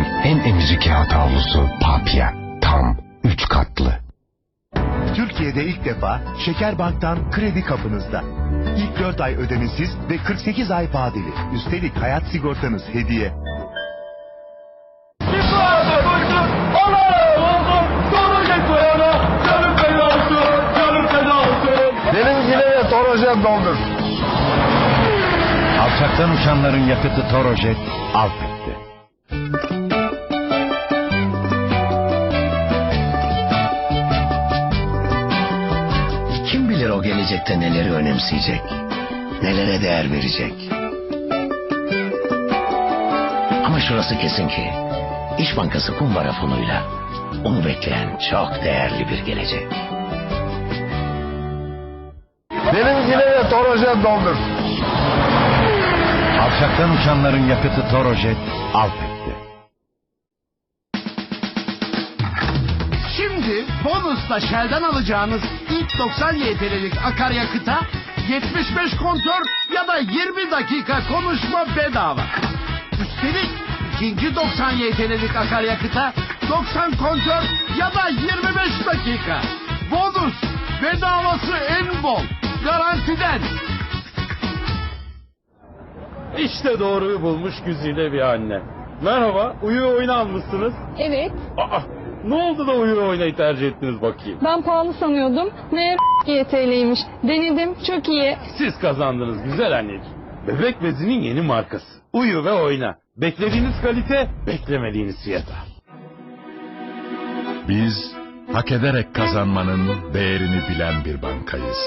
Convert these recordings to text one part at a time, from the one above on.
Türkiye'nin en emici kağıt havlusu Papya. Tam 3 katlı. Türkiye'de ilk defa Şekerbank'tan kredi kapınızda. İlk 4 ay ödemesiz ve 48 ay vadeli. Üstelik hayat sigortanız hediye. Torojet doldur. Alçaktan uçanların yakıtı Torojet Alpek'te. Gelecekte neleri önemseyecek, nelere değer verecek. Ama şurası kesin ki, İş Bankası kumbara fonuyla onu bekleyen çok değerli bir gelecek. Benim yine Torojet doldur. Alçaktan uçanların yakıtı Torojet Alpek'te. Şimdi bonusla Shell'den alacağınız ilk 90 YTL'lik akaryakıta 75 kontör ya da 20 dakika konuşma bedava. Üstelik ikinci 90 YTL'lik akaryakıta 90 kontör ya da 25 dakika. Bonus bedavası en bol. Garantiden. İşte doğruyu bulmuş güzide bir anne. Merhaba. Uyu oyunu almışsınız. Evet, Aa, ne oldu da uyu oynayı tercih ettiniz bakayım. ben pahalı sanıyordum. Meğer YTL'ymiş. Denedim, çok iyi. Siz kazandınız güzel anneciğim. Bebek bezinin yeni markası. Uyu ve oyna. Beklediğiniz kalite, beklemediğiniz fiyata. Biz hak ederek kazanmanın değerini bilen bir bankayız.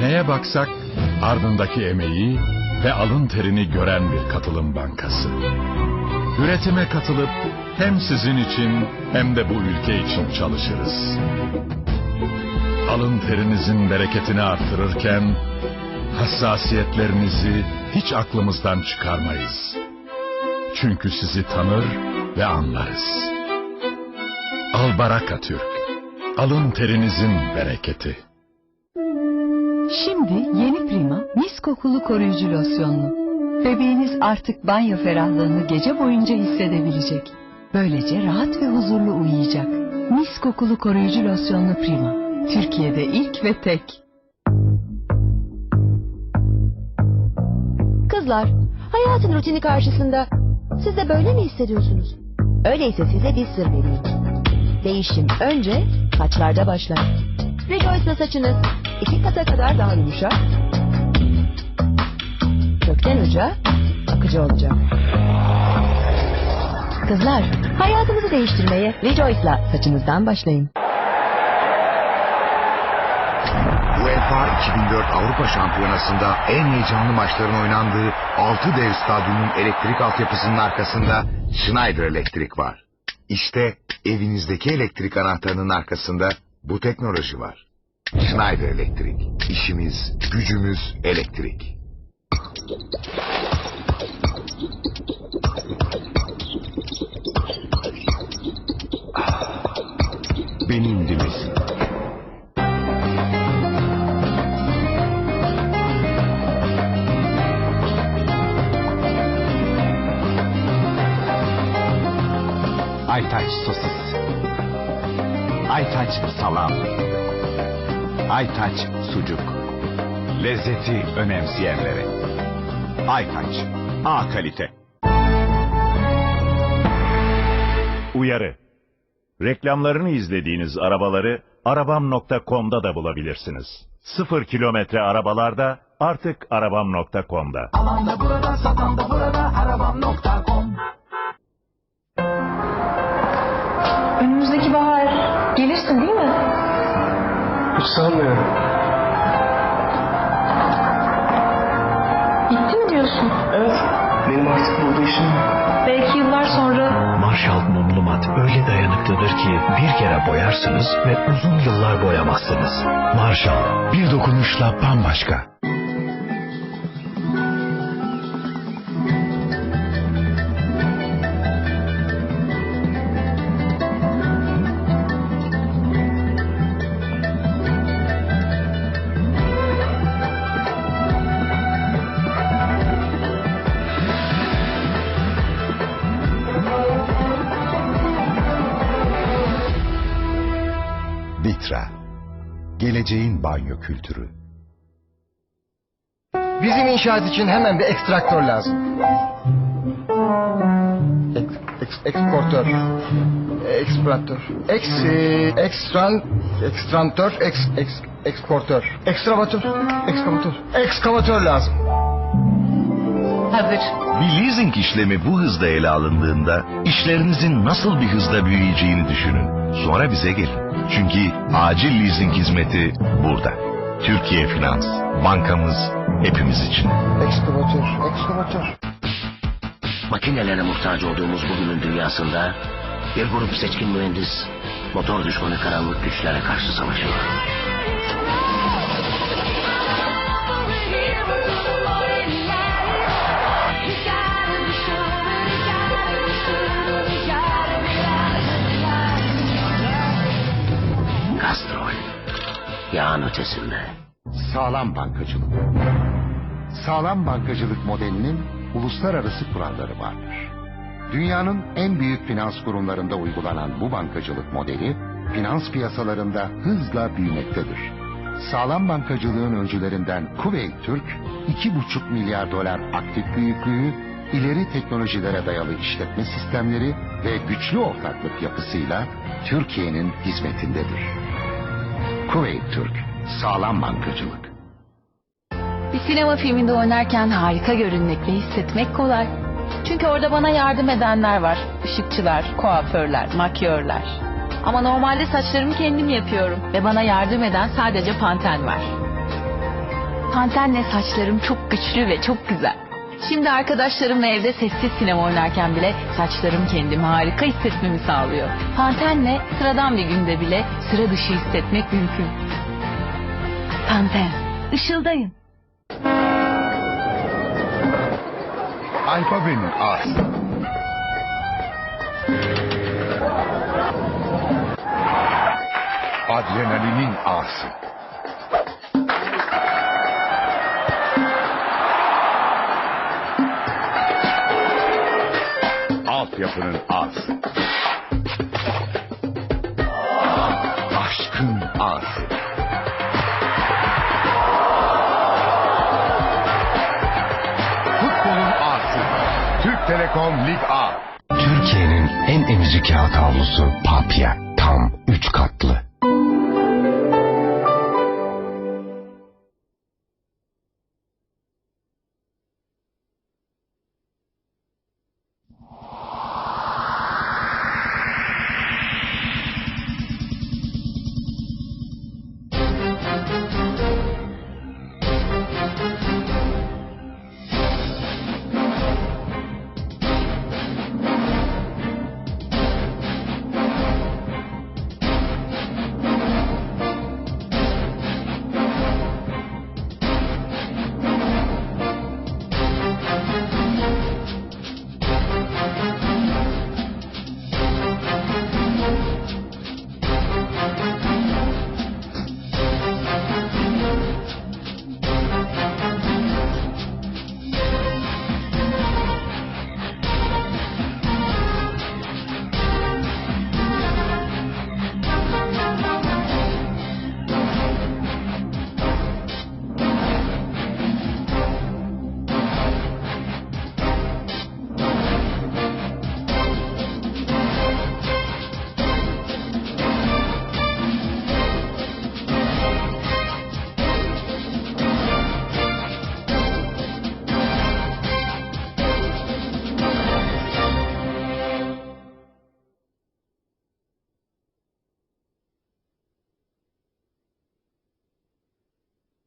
Neye baksak ardındaki emeği ve alın terini gören bir katılım bankası. Üretime katılıp hem sizin için hem de bu ülke için çalışırız. Alın terinizin bereketini artırırken hassasiyetlerinizi hiç aklımızdan çıkarmayız. Çünkü sizi tanır ve anlarız. Albaraka Türk. Alın terinizin bereketi. Şimdi yeni Prima mis kokulu koruyucu losyonlu. Bebeğiniz artık banyo ferahlığını gece boyunca hissedebilecek. Böylece rahat ve huzurlu uyuyacak. Mis kokulu koruyucu losyonlu Prima. Türkiye'de ilk ve tek. Kızlar, hayatın rutini karşısında siz de böyle mi hissediyorsunuz? Öyleyse size bir sır vereyim. Değişim önce saçlarda başlar. Rejoice'la saçınız iki kata kadar daha yumuşak, kökten uca akıcı olacak. Kızlar, hayatınızı değiştirmeye Rejoice'la saçınızdan başlayın. UEFA 2004 Avrupa Şampiyonası'nda en heyecanlı maçların oynandığı 6 dev stadyumun elektrik altyapısının arkasında Schneider Elektrik var. İşte evinizdeki elektrik anahtarının arkasında bu teknoloji var. Schneider Elektrik. İşimiz, gücümüz elektrik. Benimdiniz. Aytaç sosis. Aytaç salam. Aytaç sucuk. Lezzeti önemseyenlere. Aytaç. A kalite. Uyarı. Reklamlarını izlediğiniz arabaları arabam.com'da da bulabilirsiniz. Sıfır kilometre arabalarda artık arabam.com'da. Aman da burada, satan da burada, arabam.com. Önümüzdeki bahar gelirsin değil mi? Hiç sanmıyorum. Bitti mi diyorsun? Evet. Benim artık burada işim yok. Belki yıllar sonra Marshall mumlu mat öyle dayanıklıdır ki bir kere boyarsınız ve uzun yıllar boyamazsınız. Marshall Bir dokunuşla bambaşka. Geleceğin banyo kültürü. Bizim inşaat için hemen bir ekstraktör lazım. Ek, eks- eksportör. Eksportör. Eks, e, ekstran, ekstrantör, eks, eks, eksportör. Ekstravatör. Ekskavatör. Ekskavatör lazım. Hazır. Bir leasing işlemi bu hızda ele alındığında işlerinizin nasıl bir hızda büyüyeceğini düşünün. Sonra bize gelin. Çünkü acil leasing hizmeti burada. Türkiye Finans. Bankamız hepimiz için. Ekskavatör. Ekskavatör. Makinelere muhtaç olduğumuz bugünün dünyasında bir grup seçkin mühendis motor düşmanı karanlık güçlere karşı savaşıyor. Ötesinde. Sağlam bankacılık. Sağlam bankacılık modelinin uluslararası kuralları vardır. Dünyanın en büyük finans kurumlarında uygulanan bu bankacılık modeli, finans piyasalarında hızla büyümektedir. Sağlam bankacılığın öncülerinden Kuveyt Türk, 2,5 milyar dolar aktif büyüklüğü, ileri teknolojilere dayalı işletme sistemleri ve güçlü ortaklık yapısıyla Türkiye'nin hizmetindedir. Kuveyt Türk, sağlam bankacılık. Bir sinema filminde oynarken harika görünmek ve hissetmek kolay. Çünkü orada bana yardım edenler var. Işıkçılar, kuaförler, makyörler. Ama normalde saçlarımı kendim yapıyorum. Ve bana yardım eden sadece Panten var. Pantenle saçlarım çok güçlü ve çok güzel. Şimdi arkadaşlarımla evde sessiz sinema oynarken bile saçlarım kendimi harika hissetmemi sağlıyor. Pantenle sıradan bir günde bile sıra dışı hissetmek mümkün. Panten, ışıldayın. Alfabenin A'sı. Adrenalinin A'sı. Altyapının A'sı. Aşkın A'sı. Telekom Lig A. Türkiye'nin en emici kağıt havlusu Papya. Tam 3 katlı.